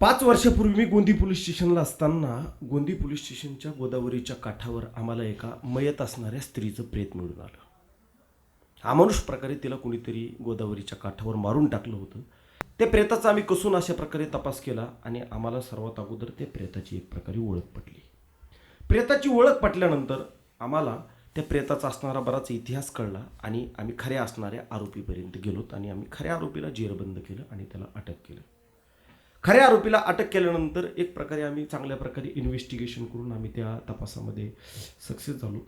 पाच वर्षापूर्वी मी गोंदी पोलीस स्टेशनला असताना गोंदी पोलीस स्टेशनच्या गोदावरीच्या काठावर आम्हाला एका मयत असणाऱ्या स्त्रीचं प्रेत मिळून आलं. अमानुष प्रकारे तिला कुणीतरी गोदावरीच्या काठावर मारून टाकलं होतं. त्या प्रेताचा आम्ही कसून अशा प्रकारे तपास केला आणि आम्हाला सर्वात अगोदर त्या प्रेताची एक प्रकारे ओळख पटली. प्रेताची ओळख पटल्यानंतर आम्हाला त्या प्रेताचा असणारा बराच इतिहास कळला आणि आम्ही खऱ्या असणाऱ्या आरोपीपर्यंत गेलोत आणि आम्ही खऱ्या आरोपीला जेरबंद केलं आणि त्याला अटक केलं. खऱ्या आरोपीला अटक केल्यानंतर एक प्रकारे आम्ही चांगल्या प्रकारे इन्व्हेस्टिगेशन करून आम्ही त्या तपासामध्ये सक्सेस झालो.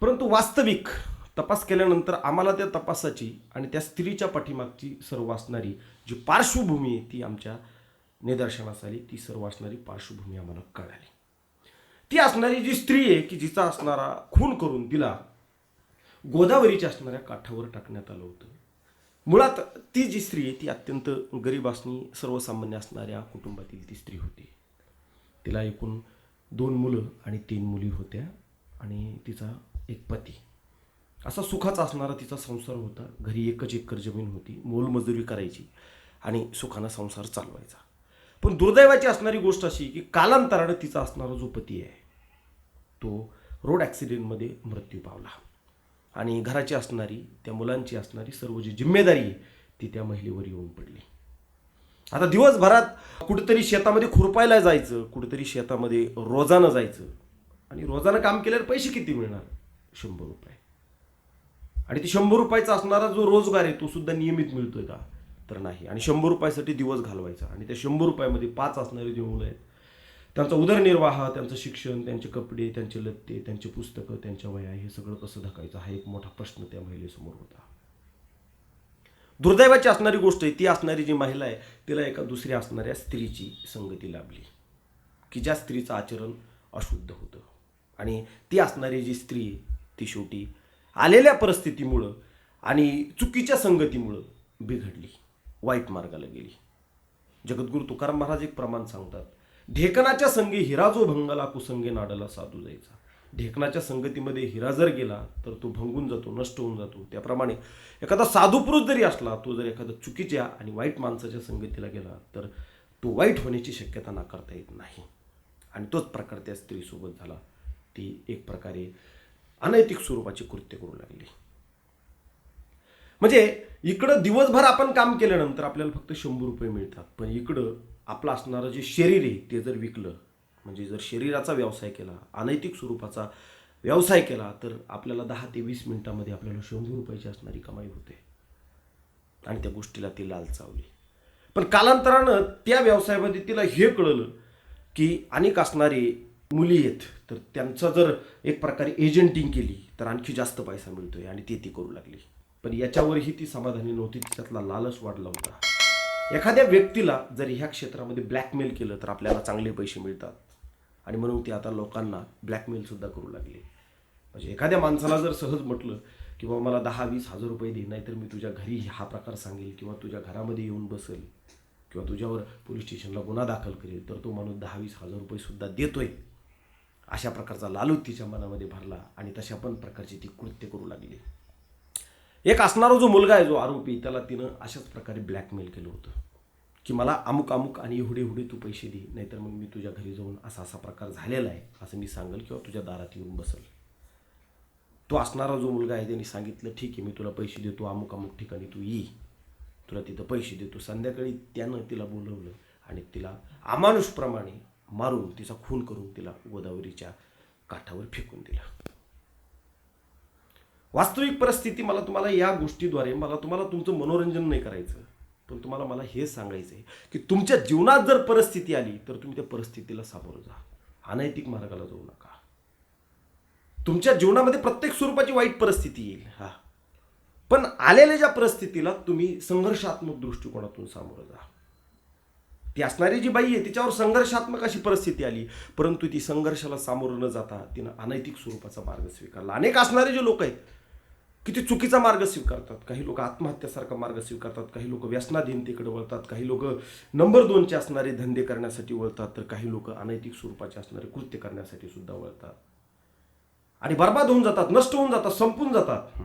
परंतु वास्तविक तपास केल्यानंतर आम्हाला त्या तपासाची आणि त्या स्त्रीच्या पाठीमागची सर्व असणारी जी पार्श्वभूमी आहे ती आमच्या निदर्शनास आली. ती सर्व असणारी पार्श्वभूमी आम्हाला कळाली. ती असणारी जी स्त्री आहे की जिचा असणारा खून करून तिला गोदावरीच्या असणाऱ्या काठावर टाकण्यात आलं होतं. मुळात ती जी स्त्री आहे ती अत्यंत गरीब असणी सर्वसामान्य असणाऱ्या कुटुंबातील ती स्त्री होती. तिला एकूण दोन मुलं आणि तीन मुली होत्या आणि तिचा एक पती. असा सुखाचा असणारा तिचा संसार होता. घरी एकच एकर जमीन होती. मोलमजुरी करायची आणि सुखानं संसार चालवायचा. पण दुर्दैवाची असणारी गोष्ट अशी की कालांतरानं तिचा असणारा जो पती आहे तो रोड ॲक्सिडेंटमध्ये मृत्यू पावला. आणि घराची असणारी त्या मुलांची असणारी सर्व जी जिम्मेदारी आहे ती त्या महिलेवर येऊन पडली. आता दिवसभरात कुठेतरी शेतामध्ये खुरपायला जायचं कुठेतरी शेतामध्ये रोजानं जायचं. आणि रोजानं काम केल्यावर पैसे किती मिळणार? शंभर रुपये. आणि ते शंभर रुपयाचा असणारा जो रोजगार आहे तो सुद्धा नियमित मिळतोय का? तर नाही. आणि शंभर रुपयासाठी दिवस घालवायचा. आणि त्या शंभर रुपयामध्ये पाच असणारे जे मुलं आहेत त्यांचा उदरनिर्वाह त्यांचं शिक्षण त्यांचे कपडे त्यांचे लत्ते त्यांची पुस्तकं त्यांच्या वया हे सगळं कसं धकायचं हा एक मोठा प्रश्न त्या महिलेसमोर होता. दुर्दैवाची असणारी गोष्ट आहे ती असणारी जी महिला आहे तिला एका दुसऱ्या असणाऱ्या स्त्रीची संगती लाभली. की ज्या स्त्रीचं आचरण अशुद्ध होतं. आणि ती असणारी जी स्त्री ती शेवटी आलेल्या परिस्थितीमुळं आणि चुकीच्या संगतीमुळं बिघडली वाईट मार्गाला गेली. जगद्गुरु तुकाराम महाराज एक प्रमाण सांगतात ढेकणाच्या संगी हिरा जो भंगला कुसंगे नाडाला साधू जायचा. ढेकणाच्या संगतीमध्ये हिरा जर गेला तर तो भंगून जातो नष्ट होऊन जातो. त्याप्रमाणे एखादा साधू पुरुष जरी असला तो जर एखादा चुकीच्या आणि वाईट माणसाच्या संगतीला गेला तर तो वाईट होण्याची शक्यता नाकारता येत नाही. आणि तोच प्रकार त्या स्त्रीसोबत झाला. ती एक प्रकारे अनैतिक स्वरूपाची कृत्य करू लागली. म्हणजे इकडं दिवसभर आपण काम केल्यानंतर आपल्याला फक्त शंभर रुपये मिळतात. पण इकडं आपलं असणारं जे शरीर आहे ते जर विकलं म्हणजे जर शरीराचा व्यवसाय केला अनैतिक स्वरूपाचा व्यवसाय केला तर आपल्याला दहा ते वीस मिनिटामध्ये आपल्याला शंभर रुपयाची असणारी कमाई होते. आणि त्या गोष्टीला ती लालचावली पण कालांतरानं त्या व्यवसायामध्ये तिला हे कळलं की अनेक असणारे मुली आहेत तर त्यांचं जर एक प्रकारे एजंटिंग केली तर आणखी जास्त पैसा मिळतोय आणि ती ती करू लागली. पण याच्यावरही ती समाधानी नव्हती तिच्यातला लालच वाढला होता. एखाद्या व्यक्तीला जर ह्या क्षेत्रामध्ये ब्लॅकमेल केलं तर आपल्याला चांगले पैसे मिळतात. आणि म्हणून ती आता लोकांना ब्लॅकमेलसुद्धा करू लागली. म्हणजे एखाद्या माणसाला जर सहज म्हटलं किंवा मला दहा वीस हजार रुपये दे नाहीतर मी तुझ्या घरी हा प्रकार सांगेल किंवा तुझ्या घरामध्ये येऊन बसेल किंवा तुझ्यावर पोलीस स्टेशनला गुन्हा दाखल करेल तर तो माणूस दहा वीस हजार रुपयेसुद्धा देतोय. अशा प्रकारचा लालूच तिच्या मनामध्ये भरला आणि तशा पण प्रकारची ती कृत्य करू लागली. एक असणारा जो मुलगा आहे जो आरोपी त्याला तिनं अशाच प्रकारे ब्लॅकमेल केलं होतं की मला अमुक अमुक आणि एवढे एवढे तू पैसे दे नाहीतर मग मी तुझ्या घरी जाऊन असा असा प्रकार झालेला आहे असं मी सांगेल किंवा तुझ्या दारात येऊन बसेल. तो असणारा जो मुलगा आहे त्यांनी सांगितलं ठीक आहे मी तुला पैसे देतो अमुक अमुक ठिकाणी तू ये. तुला तिथं पैसे देतो. संध्याकाळी त्यानं तिला बोलवलं आणि तिला अमानुषप्रमाणे मारून तिचा खून करून तिला गोदावरीच्या काठावर फेकून दिला. वास्तविक परिस्थिती मला तुम्हाला या गोष्टीद्वारे मला तुम्हाला तुमचं मनोरंजन नाही करायचं. पण तुम्हाला मला हे सांगायचं आहे की तुमच्या जीवनात जर परिस्थिती आली तर तुम्ही त्या परिस्थितीला सामोरं जा. अनैतिक मार्गाला जाऊ नका. तुमच्या जीवनामध्ये प्रत्येक स्वरूपाची वाईट परिस्थिती येईल. हा. पण आलेल्या ज्या परिस्थितीला तुम्ही संघर्षात्मक दृष्टिकोनातून सामोरं जा. ती असणारी जी बाई आहे तिच्यावर संघर्षात्मक अशी परिस्थिती आली परंतु ती संघर्षाला सामोरं न जाता तिनं अनैतिक स्वरूपाचा मार्ग स्वीकारला. अनेक असणारे जे लोक आहेत किती चुकीचा मार्ग स्वीकारतात. काही लोक आत्महत्यासारखा मार्ग स्वीकारतात काही लोक व्यसनाधीनतेकडे वळतात काही लोक नंबर दोनचे असणारे धंदे करण्यासाठी वळतात तर काही लोक अनैतिक स्वरूपाचे असणारे कृत्य करण्यासाठी सुद्धा वळतात. आणि बर्बाद होऊन जातात नष्ट होऊन जातात संपून जातात.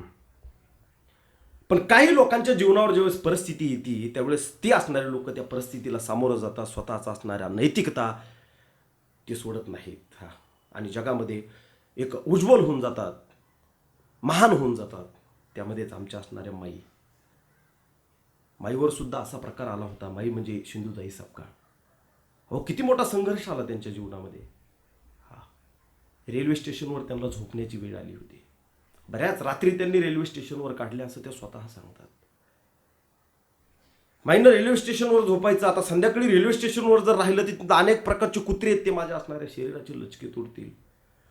पण काही लोकांच्या जीवनावर ज्यावेळेस परिस्थिती येते त्यावेळेस ते असणारे लोक त्या परिस्थितीला सामोरं जातात स्वतःचा असणाऱ्या नैतिकता ते सोडत नाहीत. हा. आणि जगामध्ये एक उज्ज्वल होऊन जातात. महान होऊन जातात. त्यामध्येच आमच्या असणाऱ्या माई. माईवर सुद्धा असा प्रकार आला होता. माई म्हणजे सिंधुताई सपकाळ हो किती मोठा संघर्ष आला त्यांच्या जीवनामध्ये. हा. रेल्वे स्टेशनवर त्यांना झोपण्याची वेळ आली होती. बऱ्याच रात्री त्यांनी रेल्वे स्टेशनवर काढल्या असं त्या स्वतः सांगतात. माईनं रेल्वे स्टेशनवर झोपायचं. आता संध्याकाळी रेल्वे स्टेशनवर जर राहिलं तिथं अनेक प्रकारचे कुत्रे आहेत ते माझ्या असणाऱ्या शरीराचे लचके तोडतील.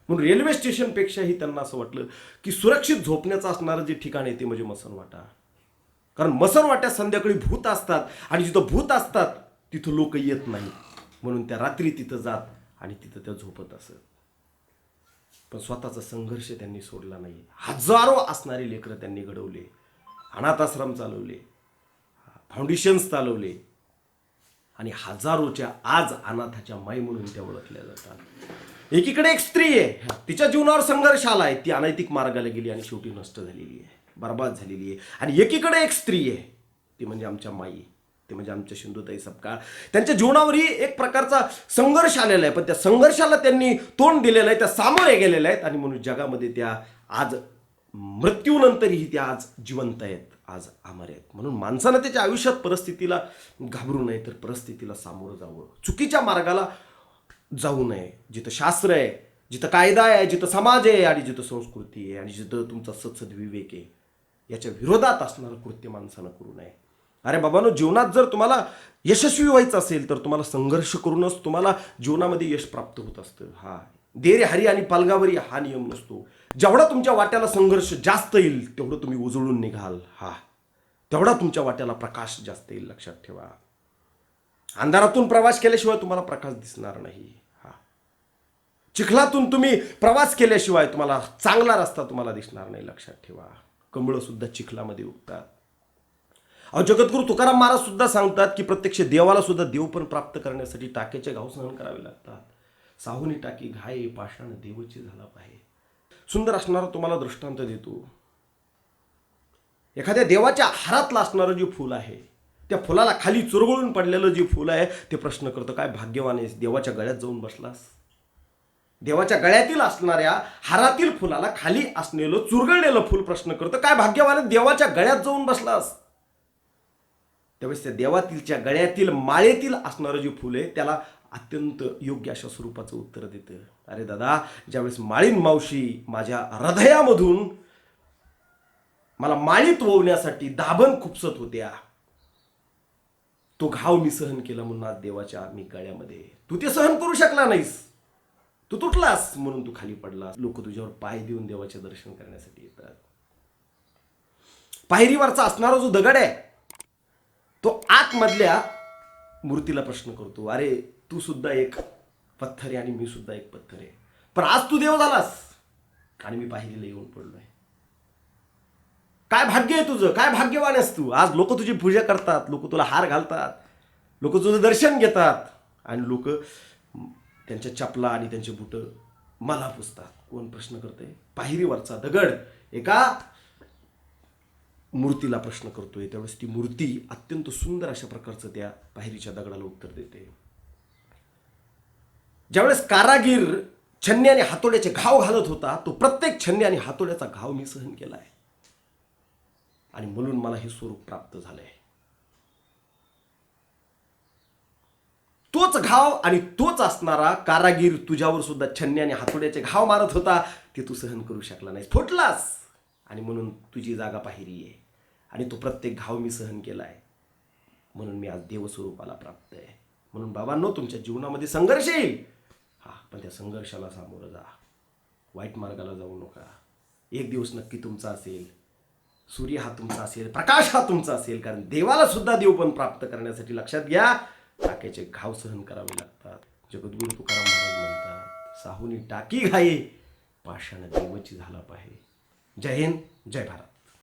म्हणून रेल्वे स्टेशनपेक्षाही त्यांना असं वाटलं की सुरक्षित झोपण्याचं असणारं जे ठिकाण आहे ते म्हणजे मसनवाटा. कारण मसनवाट्यात संध्याकाळी भूत असतात आणि जिथं भूत असतात तिथं लोक येत नाही. म्हणून त्या रात्री तिथं जात आणि तिथं त्या झोपत असत. पण स्वतःचा संघर्ष त्यांनी सोडला नाही. हजारो असणारे लेकरं त्यांनी घडवले. अनाथाश्रम चालवले. फाउंडेशन्स चालवले. आणि हजारोच्या आज अनाथाच्या माई म्हणून त्या ओळखल्या जातात. एकीकडे एक स्त्री आहे. तिच्या जीवनावर संघर्ष आलाय. ती अनैतिक मार्गाला गेली आणि शेवटी नष्ट झालेली आहे. बर्बाद झालेली आहे. आणि एकीकडे एक स्त्री आहे. ती म्हणजे आमच्या माई. ते म्हणजे आमच्या सिंधुताई सपकाळ. त्यांच्या जीवनावरही एक प्रकारचा संघर्ष आलेला आहे. पण त्या संघर्षाला त्यांनी तोंड दिलेलं आहे. त्या सामोरे गेलेल्या आहेत. आणि म्हणून जगामध्ये त्या आज मृत्यूनंतरही त्या आज जिवंत आहेत. आज आमारे आहेत. म्हणून माणसानं त्याच्या आयुष्यात परिस्थितीला घाबरू नये तर परिस्थितीला सामोरं जावं. चुकीच्या मार्गाला जाऊ नये. जिथं शास्त्र आहे जिथं कायदा आहे जिथं समाज आहे आणि जिथं संस्कृती आहे आणि जिथं तुमचा सत्सद विवेक आहे याच्या विरोधात असणारं कृत्य माणसानं करू नये. अरे बाबानो जीवनात जर तुम्हाला यशस्वी व्हायचं असेल तर तुम्हाला संघर्ष करूनच तुम्हाला जीवनामध्ये यश प्राप्त होत असतं. हा देरे हरी आणि पालगावरी हा नियम नसतो. जेवढा तुमच्या वाट्याला संघर्ष जास्त येईल तेवढं तुम्ही उजळून निघाल. हा. तेवढा तुमच्या वाट्याला प्रकाश जास्त येईल लक्षात ठेवा. अंधारातून प्रवास केल्याशिवाय तुम्हाला प्रकाश दिसणार नाही. हा. चिखलातून तुम्ही प्रवास केल्याशिवाय तुम्हाला चांगला रस्ता तुम्हाला दिसणार नाही लक्षात ठेवा. कमळं सुद्धा चिखलामध्ये उगतात. अहो जगद्गुरु तुकाराम महाराज सुद्धा सांगतात की प्रत्यक्ष देवाला सुद्धा देव पण प्राप्त करण्यासाठी टाक्याचे घाव सहन करावे लागतात. साहुनी टाकी घाये पाषाण देवची झाला पाहिजे. सुंदर असणारा तुम्हाला दृष्टांत देतो. एखाद्या देवाच्या हारातलं असणारं जे फूल आहे त्या फुलाला खाली चुरगळून पडलेलं जे फूल आहे ते प्रश्न करतं काय भाग्यवान आहेस देवाच्या गळ्यात जाऊन बसलास? देवाच्या गळ्यातील असणाऱ्या हारातील फुलाला खाली असलेलं चुरगळलेलं फूल प्रश्न करतं काय भाग्यवान आहे, देवाच्या गळ्यात जाऊन बसलास? त्यावेळेस त्या देवातीलच्या गळ्यातील माळेतील असणारं जे फुल आहे त्याला अत्यंत योग्य अशा स्वरूपाचं उत्तर देतं. अरे दादा ज्यावेळेस माळीन मावशी माझ्या हृदयामधून मला माळीत वळवण्यासाठी दाबण खुपसत होत्या तो घाव मी सहन केला म्हणून आज देवाच्या मी गळ्यामध्ये. तू ते सहन करू शकला नाहीस. तू तुटलास म्हणून तू खाली पडलास. लोक तुझ्यावर पाय देऊन देवाचे दर्शन करण्यासाठी येतात. पायरीवरचा असणारा जो दगड आहे तो आतमधल्या मूर्तीला प्रश्न करतो. अरे तू सुद्धा एक पत्थर आहे आणि मी सुद्धा एक पत्थर आहे. पण आज तू देव झालास. आणि मी पाहिलेलं येऊन पडलो आहे काय भाग्य आहे तुझं? काय भाग्यवान आहेस तू? आज लोक तुझी पूजा करतात लोक तुला हार घालतात लोक तुझं दर्शन घेतात आणि लोक त्यांच्या चपला आणि त्यांचे बुट मला पुसतात. कोण प्रश्न करते पायरीवरचा दगड. एका मूर्तीला प्रश्न करतोय. त्यावेळेस ती मूर्ती अत्यंत सुंदर अशा प्रकारचं त्या पायरीच्या दगडाला उत्तर देते. ज्यावेळेस कारागीर छन्नी आणि हातोड्याचे घाव घालत होता तो प्रत्येक छन्नी आणि हातोड्याचा घाव मी सहन केला आहे. आणि म्हणून मला हे स्वरूप प्राप्त झालंय. तोच घाव आणि तोच असणारा कारागीर तुझ्यावर सुद्धा छन्नी आणि हातोड्याचे घाव मारत होता ते तू सहन करू शकला नाही फुटलास! आणि म्हणून तुझी जागा पाहिली आहे. आणि तो प्रत्येक घाव मी सहन केला आहे. म्हणून मी आज देवस्वरूपाला प्राप्त आहे. म्हणून बाबांनो तुमच्या जीवनामध्ये संघर्ष येईल. हा पण त्या संघर्षाला सामोरं जा. वाईट मार्गाला जाऊ नका. एक दिवस नक्की तुमचा असेल. सूर्य हा तुमचा असेल प्रकाश हा तुमचा असेल कारण देवाला सुद्धा देव पण प्राप्त करण्यासाठी लक्षात घ्या. टाक्याचे घाव सहन करावे लागतात. जगद्गुरु तुकाराम महाराज म्हणतात साहुनी टाकी घाई पाषाण देवची झाला पाहिजे जय हिंद जय भारत.